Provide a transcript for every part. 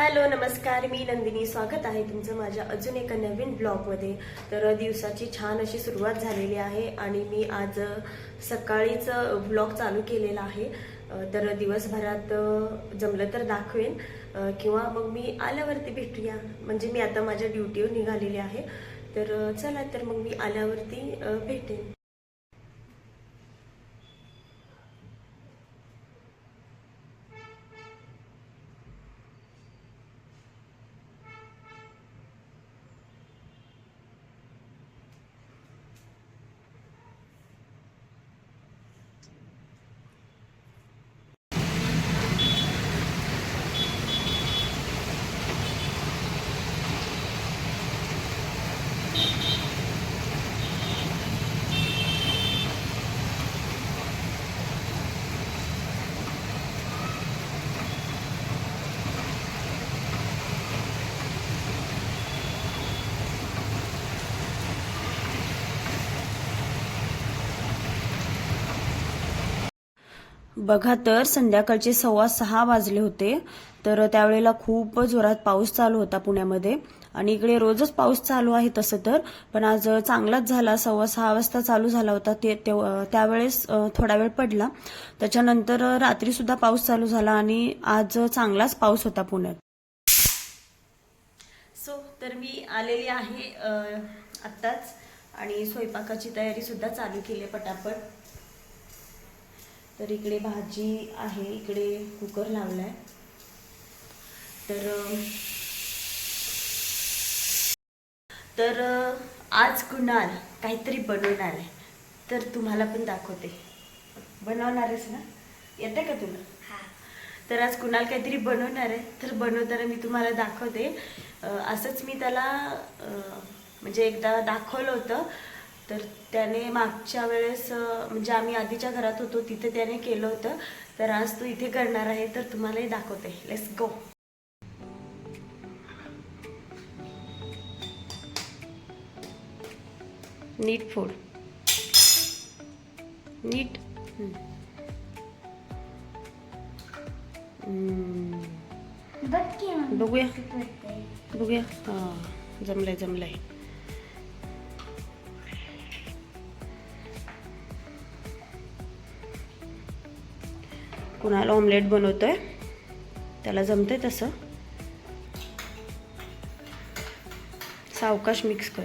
Hello नमस्कार. मी नंदिनी. स्वागत आहे तुमचं माझ्या अजून एका नवीन ब्लॉगमध्ये. तर दिवसाची छान अशी सुरुवात झालेली आहे आणि मी आज सकाळीच ब्लॉग चालू केलेला आहे. तर दिवसभरात जमलं तर दाखवेन. किंवा मग मी आल्यावरती भेटूया. म्हणजे मी आता माझ्या ड्युटीवर निघालेली आहे. तर चला तर मग मी आल्यावरती भेटेन. बघा तर संध्याकाळचे सव्वा सहा वाजले होते तर त्यावेळेला खूप जोरात पाऊस चालू होता पुण्यामध्ये. आणि इकडे रोजच पाऊस चालू आहे तसं तर पण आज चांगलाच झाला. सव्वा सहा वाजता चालू झाला होता ते त्यावेळेस थोडा वेळ पडला. त्याच्यानंतर रात्री सुद्धा पाऊस चालू झाला आणि आज चांगलाच पाऊस होता पुण्यात. सो तर मी आलेली आहे आत्ताच. आणि स्वयंपाकाची तयारी सुद्धा चालू केली आहे पटापट. तर इकडे भाजी आहे इकडे कुकर लावलाय. तर अ, तर अ, आज कुणाल काहीतरी बनवणार आहे. तर तुम्हाला पण दाखवते. बनवणार आहेस ना? येते का तुला? तर आज कुणाल काहीतरी बनवणार आहे. तर बनवताना मी तुम्हाला दाखवते. असंच मी त्याला म्हणजे एकदा दाखवलं होतं. तर त्याने मागच्या वेळेस म्हणजे आम्ही आधीच्या घरात होतो तिथे त्याने केलं होतं. तर आज तो इथे करणार आहे तर तुम्हालाही दाखवते. लेट्स गो नीट फूड. नीट. बघूया. बघूया. हां जमलंय जमलंय. कुणाला ऑमलेट बनवतो आहे त्याला जमतंय तसं. सावकाश मिक्स कर.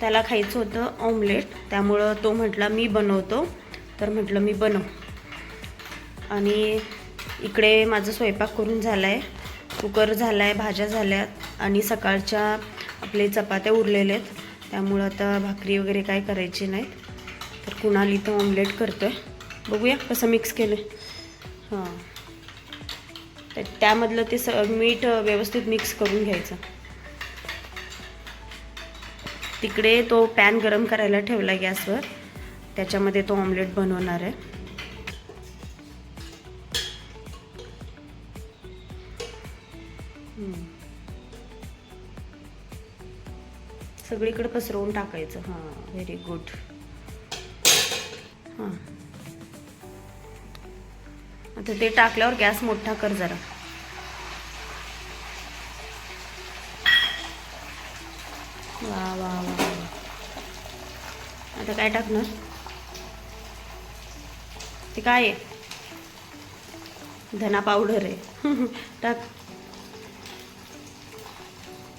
त्याला खायचं होतं ऑमलेट त्यामुळं तो म्हटला मी बनवतो. तर म्हटलं मी बनव. आणि इकडे माझं स्वयंपाक करून झाला आहे कुकर झाला आहे भाज्या झाल्यात आणि सकाळच्या आपले चपात्या उरलेल्या आहेत. त्यामुळं आता भाकरी वगैरे काय करायची नाहीत. तर कुणाल इथं ऑमलेट करतो आहे बघूया कसं मिक्स केलं हां. तर त्यामधलं ते स मीठ व्यवस्थित मिक्स करून घ्यायचं. तिकडे तो पॅन गरम करायला ठेवला गॅसवर. त्याच्यामध्ये तो ऑमलेट बनवणार आहे. सगळीकडे पसरवून टाकायचं. हां व्हेरी गुड हां. आता ते टाकल्यावर गॅस मोठा कर जरा. वा वा वा आता काय टाकणार? ते काय आहे? धना पावडर आहे. टाक.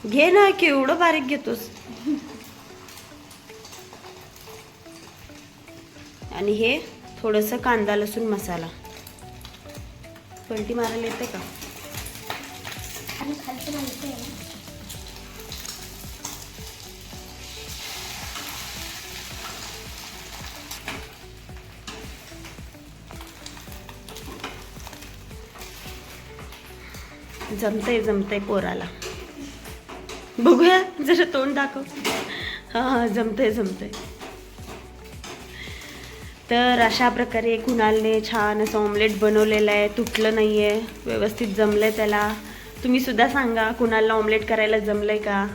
घे ना केवढं बारीक घेतोस? आणि हे थोडंसं कांदा लसूण मसाला. पलटी मारायला येते का? जमतंय जमतंय पोराला. बघूया जरा तोंड दाखव. हा हा जमतंय जमतंय. तर अशा प्रकारे कुणालने छान असं ऑमलेट बनवलेलं आहे तुटलं नाही आहे व्यवस्थित जमलंय त्याला. तुम्ही सुद्धा सांगा कुणाला ऑमलेट करायला जमलंय का?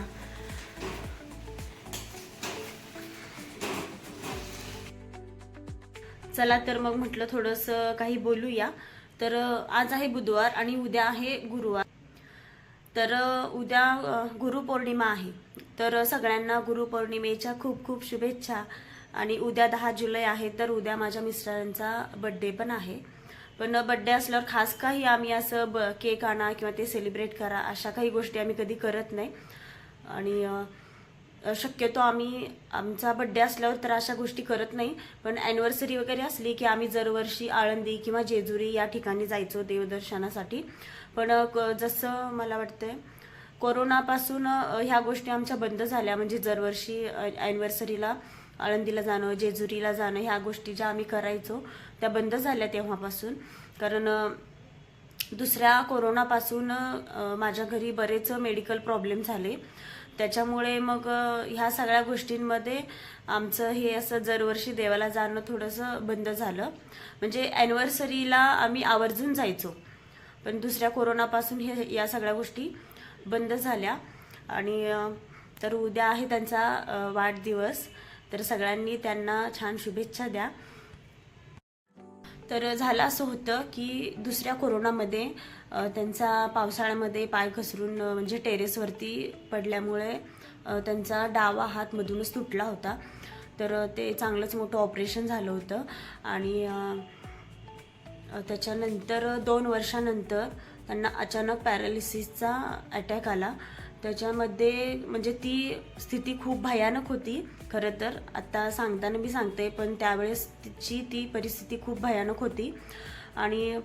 चला तर मग म्हटलं थोडंसं काही बोलूया. तर आज आहे बुधवार आणि उद्या आहे गुरुवार. तर उद्या गुरुपौर्णिमा आहे. तर सगळ्यांना गुरुपौर्णिमेच्या खूप खूप शुभेच्छा. आणि उद्या दहा जुलै आहे तर उद्या माझ्या मिस्टरांचा बड्डे पण आहे. पण बड्डे असल्यावर खास काही आम्ही असं ब केक आणा किंवा ते सेलिब्रेट करा अशा काही गोष्टी आम्ही कधी करत नाही. आणि शक्यतो आम्ही आमचा बड्डे असल्यावर तर अशा गोष्टी करत नाही. पण ॲनिव्हर्सरी वगैरे असली की आम्ही दरवर्षी आळंदी किंवा जेजुरी या ठिकाणी जायचो देवदर्शनासाठी. पण क- जसं मला वाटतंय कोरोनापासून ह्या गोष्टी आमच्या बंद झाल्या. म्हणजे दरवर्षी ॲनिव्हर्सरीला आळंदीला जाणं जेजुरीला जाणं ह्या गोष्टी ज्या आम्ही करायचो त्या बंद झाल्या तेव्हापासून. कारण दुसऱ्या कोरोनापासून माझ्या घरी बरेच मेडिकल प्रॉब्लेम झाले. त्याच्यामुळे मग ह्या सगळ्या गोष्टींमध्ये आमचं हे असं दरवर्षी देवाला जाणं थोडंसं बंद झालं. म्हणजे ॲनिव्हर्सरीला आम्ही आवर्जून जायचो. पण दुसऱ्या कोरोनापासून हे या सगळ्या गोष्टी बंद झाल्या. आणि तर उद्या आहे त्यांचा वाढदिवस. तर सगळ्यांनी त्यांना छान शुभेच्छा द्या. तर झालं असं होतं की दुसऱ्या कोरोनामध्ये त्यांचा पावसाळ्यामध्ये पाय घसरून म्हणजे टेरेसवरती पडल्यामुळे त्यांचा डावा हात मधूनच तुटला होता. तर ते चांगलंच मोठं ऑपरेशन झालं होतं. आणि त्याच्यानंतर दोन वर्षानंतर त्यांना अचानक पॅरालिसिसचा अटॅक आला. त्याच्यामध्ये म्हणजे ती स्थिती खूप भयानक होती खरं तर. आता सांगताना मी सांगते पण त्यावेळेस तिची ती परिस्थिती खूप भयानक होती. आणि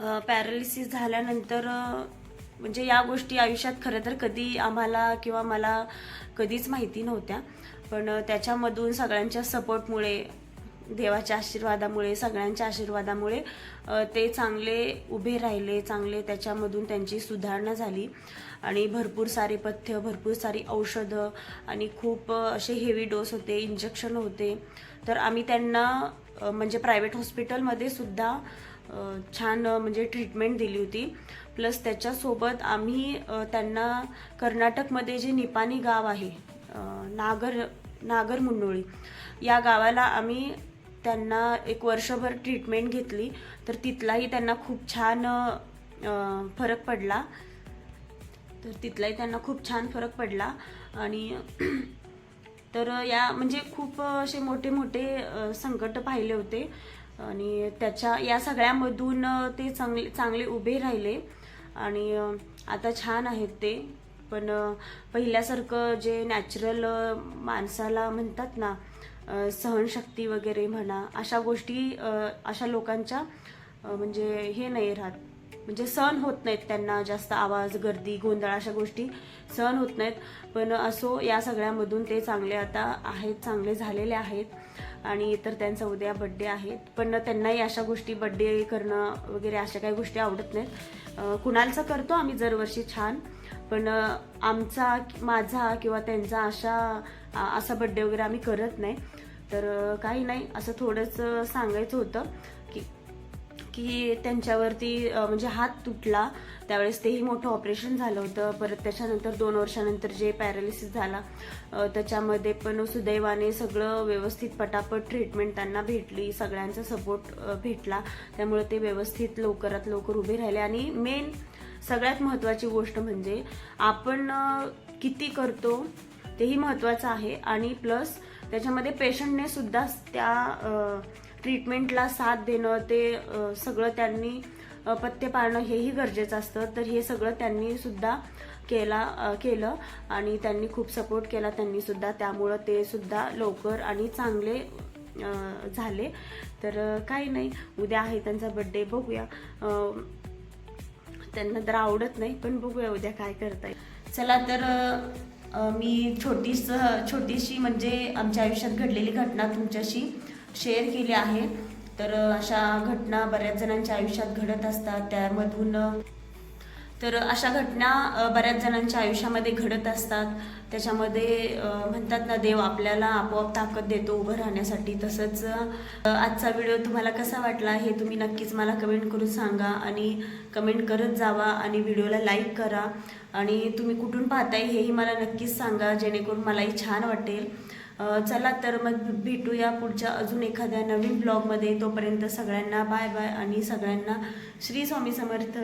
पॅरालिसिस झाल्यानंतर म्हणजे या गोष्टी आयुष्यात खरं तर कधी आम्हाला किंवा मला कधीच माहिती नव्हत्या. पण त्याच्यामधून सगळ्यांच्या सपोर्टमुळे देवाच्या आशीर्वादामुळे सगळ्यांच्या आशीर्वादामुळे ते चांगले उभे राहिले चांगले त्याच्यामधून त्यांची सुधारणा झाली. आणि भरपूर सारे पथ्य भरपूर सारी औषधं आणि खूप असे हेवी डोस होते इंजेक्शन होते. तर आम्ही त्यांना म्हणजे प्रायव्हेट हॉस्पिटलमध्ये सुद्धा छान म्हणजे ट्रीटमेंट दिली होती. प्लस त्याच्यासोबत आम्ही त्यांना कर्नाटकमध्ये जे निपाणी गाव आहे नागर नागर मुंडोळी या गावाला आम्ही त्यांना एक वर्षभर ट्रीटमेंट घेतली तर तिथलाही त्यांना खूप छान फरक पडला. तर तिथलाही त्यांना खूप छान फरक पडला. आणि तर या म्हणजे खूप असे मोठे मोठे संकट पाहिले होते. आणि त्याच्या या सगळ्यामधून ते चांगले चांगले उभे राहिले. आणि आता छान आहेत ते. पण पहिल्यासारखं जे नॅचरल माणसाला म्हणतात ना सहनशक्ती वगैरे म्हणा अशा गोष्टी अशा लोकांच्या म्हणजे हे नाही राहत. म्हणजे सहन होत नाहीत त्यांना जास्त आवाज गर्दी गोंधळ अशा गोष्टी सहन होत नाहीत. पण असो या सगळ्यामधून ते चांगले आता आहेत चांगले झालेले आहेत. आणि तर त्यांचा उद्या बड्डे आहेत पण त्यांनाही अशा गोष्टी बड्डे करणं वगैरे अशा काही गोष्टी आवडत नाहीत. कुणालचं करतो आम्ही दरवर्षी छान. पण आमचा माझा किंवा त्यांचा अशा असा बड्डे वगैरे आम्ही करत नाही. तर काही नाही. असं थोडंसं सांगायचं होतं की की त्यांच्यावरती म्हणजे हात तुटला. त्यावेळेस तेही मोठं ऑपरेशन झालं होतं. परत त्याच्यानंतर दोन वर्षानंतर जे पॅरालिसिस झाला त्याच्यामध्ये पण सुदैवाने सगळं व्यवस्थित पटापट ट्रीटमेंट त्यांना भेटली. सगळ्यांचा सपोर्ट भेटला. त्यामुळे ते व्यवस्थित लवकरात लवकर उभे राहिले. आणि मेन सगळ्यात महत्त्वाची गोष्ट म्हणजे आपण किती करतो तेही महत्त्वाचं आहे. आणि प्लस त्याच्यामध्ये पेशंटने सुद्धा त्या ट्रीटमेंटला साथ देणं ते सगळं त्यांनी पथ्य पाळणं हेही गरजेचं असतं. तर हे सगळं त्यांनी सुद्धा केला केलं आणि त्यांनी खूप सपोर्ट केला त्यांनी सुद्धा. त्यामुळं ते सुद्धा लवकर आणि चांगले झाले. तर काही नाही. उद्या आहे त्यांचा बड्डे बघूया. त्यांना तर आवडत नाही पण बघूया उद्या काय करता येईल चला तर मी छोटीस छोटीशी म्हणजे आमच्या आयुष्यात घडलेली घटना तुमच्याशी शेअर केली आहे. तर अशा घटना बऱ्याच जणांच्या आयुष्यात घडत असतात. त्यामधून तर अशा घटना बऱ्याच जणांच्या आयुष्यामध्ये घडत असतात. त्याच्यामध्ये म्हणतात ना देव आपल्याला आपोआप ताकद देतो उभं राहण्यासाठी. तसंच आजचा व्हिडिओ तुम्हाला कसा वाटला हे तुम्ही नक्कीच मला कमेंट करून सांगा आणि कमेंट करत जावा आणि व्हिडिओला लाईक करा. आणि तुम्ही कुठून पाहताय हेही मला नक्कीच सांगा जेणेकरून मलाही छान वाटेल. चला तर मग भेटूया पुढच्या अजून एखाद्या नवीन ब्लॉगमध्ये. तोपर्यंत सगळ्यांना बाय बाय आणि सगळ्यांना श्री स्वामी समर्थ.